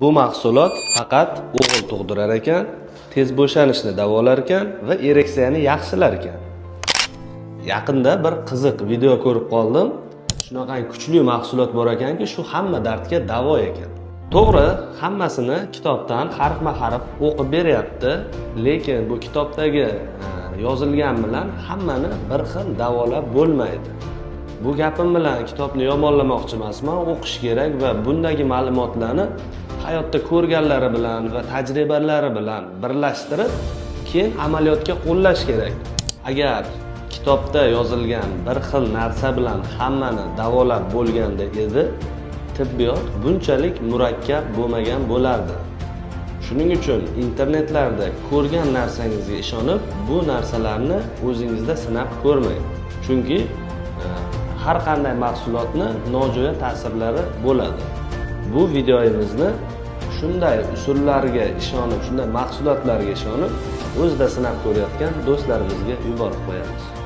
Bu mahsulot faqat o'g'il tug'dirar ekan, tez bo'shanishni davolar ekan va ereksiyani yaxshilar ekan. Yaqinda bir qiziq video ko'rib qoldim. Shunaqangi kuchli mahsulot bor ekanki, shu hamma dardga davo ekan. To'g'ri, hammasini kitobdan harfma-harf o'qib beryapti, lekin bu kitobdagi e, yozilgan bilan hammani bir xil davolab bo'lmaydi. Bu gapim bilan kitobni yomonlamoqchi emasman, o'qish kerak va bundagi ma'lumotlarni hayotda ko'rganlari bilan va tajribalari bilan birlashtirib, keyin amaliyotga qo'llash kerak. Agar kitobda yozilgan bir xil narsa bilan hammani davolab bo'lganda edi, tibbiyot bunchalik murakkab bo'lmagan bo'lardi. Shuning uchun internetlarda ko'rgan narsangizga ishonib, bu narsalarni o'zingizda sinab ko'rmang. Chunki e, har qanday mahsulotni nojo'ya ta'sirlari bo'ladi. Bu videomizni shunday usullarga ishonib, shunday mahsulotlarga ishonib, o'zida sinab ko'rayotgan do'stlarimizga yuborib qo'yamiz.